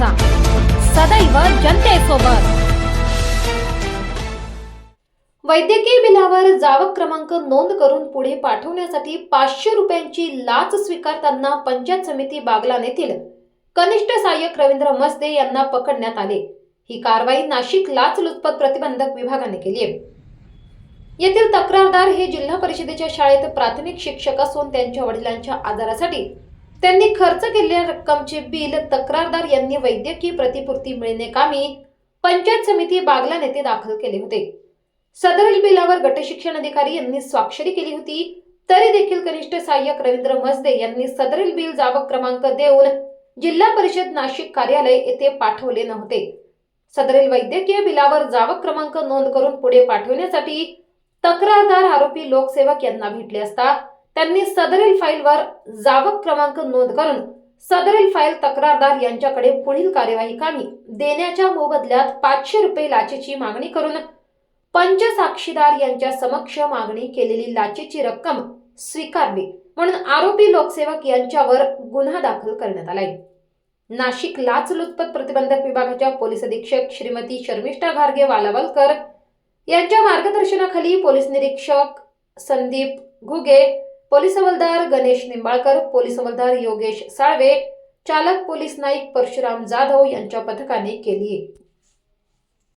माझा सदैव जनतेसोबत वैद्यकीय बिलावर जावक क्रमांक नोंद करून पुढे पाठवण्यासाठी पाचशे रुपयांची लाच स्वीकारताना पंचायत समिती बागलान येथील कनिष्ठ सहाय्यक रवींद्र मसदे यांना पकडण्यात आले. ही कारवाई नाशिक लाचलुचपत प्रतिबंधक विभागाने केली आहे. येथील तक्रारदार हे जिल्हा परिषदेच्या शाळेत प्राथमिक शिक्षक असून त्यांच्या वडिलांच्या आजारासाठी त्यांनी खर्च केलेल्या रक्कमचे बिल तक्रारदार यांनी वैद्यकीय प्रतिपूर्ती मिळणे कामी पंचायत समिती बागलान येथे दाखल केले होते. सदरील बिलावर गटशिक्षण अधिकारी यांनी स्वाक्षरी केली होती. तरी देखील कनिष्ठ सहाय्यक रवींद्र मसदे यांनी सदरील बिल जावक क्रमांक देऊन जिल्हा परिषद नाशिक कार्यालय येथे पाठवले नव्हते. सदरील वैद्यकीय बिलावर जावक क्रमांक नोंद करून पुढे पाठवण्यासाठी तक्रारदार आरोपी लोकसेवक यांना भेटले असता त्यांनी सदरील फाईलवर जावक क्रमांक नोंद करून सदरील फाईल तक्रारदार यांच्याकडे पुढील कार्यवाही कामी देण्याच्या मोबदल्यात पाचशे रुपये लाचेची मागणी करून पंचसाक्षीदार यांच्या समक्ष मागणी केलेली लाचेची रक्कम स्वीकारली म्हणून आरोपी लोकसेवक यांच्यावर गुन्हा दाखल करण्यात आलाय. नाशिक लाचलुचपत प्रतिबंधक विभागाच्या पोलीस अधीक्षक श्रीमती शर्मिष्ठा घारगे वालावलकर यांच्या मार्गदर्शनाखाली पोलीस निरीक्षक संदीप घुगे पोलीस हवालदार गणेश निंबाळकर पोलीस हवालदार योगेश साळवे चालक पोलीस नाईक परशुराम जाधव यांच्या पथकाने केली